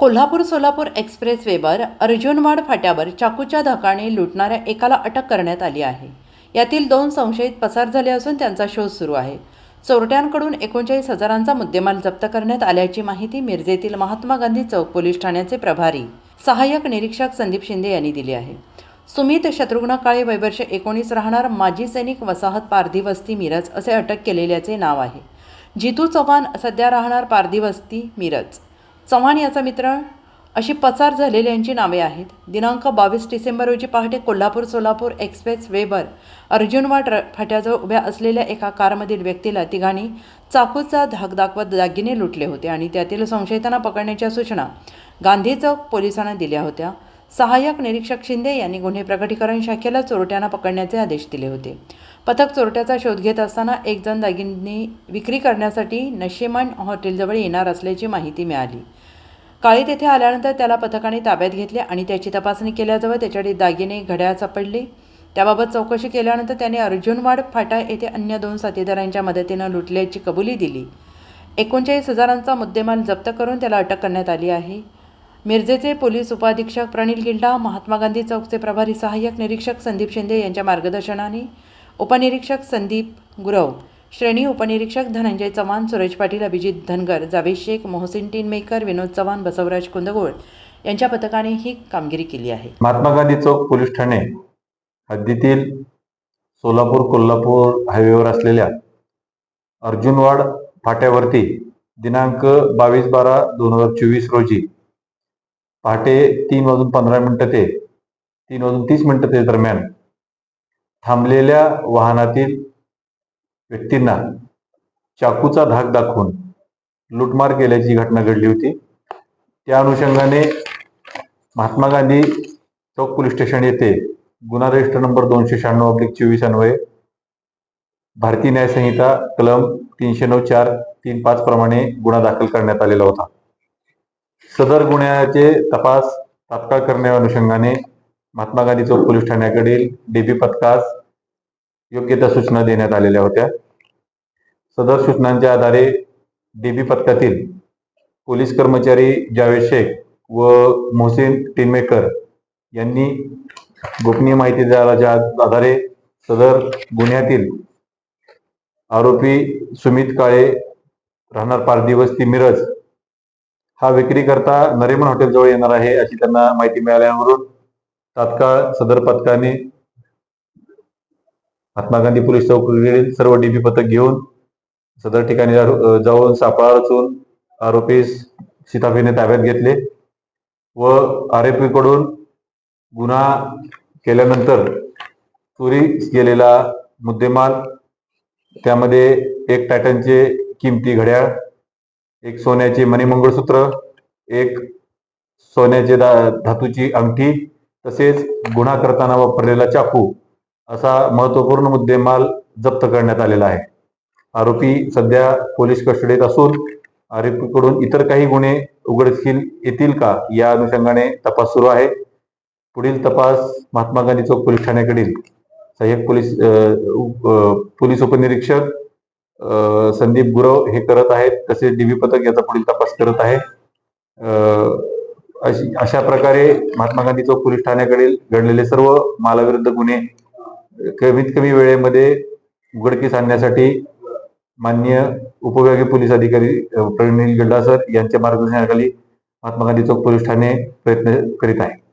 कोल्हापूर सोलापूर एक्सप्रेसवेवर अर्जुनवाड फाट्यावर चाकूच्या धकाने लुटणाऱ्या एकाला अटक करण्यात आली आहे. यातील दोन संशयित पसार झाले असून त्यांचा शोध सुरू आहे. चोरट्यांकडून एकोणचाळीस हजारांचा मुद्देमाल जप्त करण्यात आल्याची माहिती मिरजेतील महात्मा गांधी चौक पोलीस ठाण्याचे प्रभारी सहाय्यक निरीक्षक संदीप शिंदे यांनी दिली आहे. सुमित शत्रुघ्न काळे वैवर्ष एकोणीस राहणार माजी सैनिक वसाहत पारधी वस्ती मिरज असे अटक केलेल्याचे नाव आहे. जितू चव्हाण सध्या राहणार पारधी वस्ती मिरज. चव्हाण याचा मित्र अशी पसार झालेल्यांची नावे आहेत. दिनांक बावीस डिसेंबर रोजी पहाटे कोल्हापूर सोलापूर एक्सप्रेस वेवर अर्जुनवाड र फाट्याजवळ उभ्या असलेल्या एका कारमधील व्यक्तीला तिघांनी चाकूचा धाक दाखवत दागिने लुटले होते आणि त्यातील संशयितांना पकडण्याच्या सूचना गांधी चौक पोलिसांना दिल्या होत्या. सहाय्यक निरीक्षक शिंदे यांनी गुन्हे प्रकटीकरण शाखेला चोरट्यांना पकडण्याचे आदेश दिले होते. पथक चोरट्याचा शोध घेत असताना एक जण दागिने विक्री करण्यासाठी नशेमान हॉटेलजवळ येणार असल्याची माहिती मिळाली. काळी तेथे आल्यानंतर त्याला पथकाने ताब्यात घेतले आणि त्याची तपासणी केल्याजवळ त्याच्याकडे दागिने घड्याळ सापडले. त्याबाबत चौकशी केल्यानंतर त्याने अर्जुनवाड फाटा येथे अन्य दोन साथीदारांच्या मदतीनं लुटल्याची कबुली दिली. एकोणचाळीस हजारांचा मुद्देमाल जप्त करून त्याला अटक करण्यात आली आहे. मिरजेचे पोलीस उपाधीक्षक प्रणील गिल्डा महात्मा गांधी चौकचे प्रभारी सहाय्यक निरीक्षक संदीप शिंदे यांच्या मार्गदर्शनाने उपनिरीक्षक संदीप गुरव श्रेणी उपनिरीक्षक धनंजय चव्हाण सुरेश पाटील अभिजित धनगर जावेद शेख मोहसिन टीनमेकर विनोद चव्हाण बसवराज कुंदगोळ यांच्या पथकाने ही कामगिरी केली आहे. महात्मा गांधी चौक पोलीस ठाणे हद्दीतील सोलापूर कोल्हापूर हायवेवर असलेल्या अर्जुनवाड फाट्यावरती दिनांक बावीस बारा दोन हजार चोवीस रोजी पहाटे तीन वाजून पंधरा मिनिटं ते तीन वाजून तीस मिनिटं ते दरम्यान थांबलेल्या वाहनातील व्यक्तींना चाकूचा धाक दाखवून लूटमार केल्याची घटना घडली होती. त्या अनुषंगाने महात्मा गांधी चौक पोलीस स्टेशन येथे गुन्हा रजिस्टर नंबर दोनशे शहाण्णव अब्लिक चोवीस अन्वये भारतीय न्यायसंहिता कलम तीनशे नऊ चार तीन पाच प्रमाणे गुन्हा दाखल करण्यात आलेला होता. सदर गुन्ह्याचे तपास तात्काळ करण्या अनुषंगाने महात्मा गांधी चौक पोलीस ठाण्याकडील डीबी पथकास योग्य त्या सूचना देण्यात आलेल्या होत्या. सदर सूचनांच्या आधारे डीबी पथकातील पोलीस कर्मचारी जावेद शेख व मोहसिन टिनमेकर यांनी गोपनीय माहिती द्याच्या आधारे सदर गुन्ह्यातील आरोपी सुमित काळे राहणार पारधी ती मिरज हा विक्री करता नरेमन हॉटेल जवळ येणार आहे अशी त्यांना माहिती मिळाल्यावरून तात्काळ सदर पथकाने महात्मा गांधी पोलीस चौकीकडील सर्व डीबी पथक घेऊन सदर ठिकाणी जा- जाऊन सापळा रचून आरोपीस शिताफीने ताब्यात घेतले व आरोपीकडून गुन्हा केल्यानंतर चोरी गेलेला मुद्देमाल त्यामध्ये एक टायटनचे किमती घड्याळ एक सोन्याचे मणिमंगळसूत्र एक सोन्याचे दा धातूची अंगठी तसेच गुन्हा करताना वापरलेला चाकू असा महत्त्वपूर्ण मुद्देमाल जप्त करण्यात आलेला आहे. आरोपी सध्या पोलीस कस्टडीत असून आरोपीकडून इतर काही गुन्हे उघडकीस येतील का या अनुषंगाने तपास सुरू आहे. पुढील तपास महात्मा गांधी चौक पोलीस ठाण्याकडील सहाय्यक पोलीस पोलीस उपनिरीक्षक संदीप गुरव हे करत आहेत. तसेच डीबी पथक याचा पुढील तपास करत आहे. अशी अशा प्रकारे महात्मा गांधी चौक पोलीस ठाण्याकडील घडलेले सर्व मालाविरुद्ध गुन्हे कमीत कमी वेळेमध्ये उघडकीस आणण्यासाठी मान्य उपविभागीय पोलीस अधिकारी प्रवीण गल्ला सर यांच्या मार्गदर्शनाखाली महात्मा गांधी चौक पोलीस ठाणे प्रयत्न करीत आहे.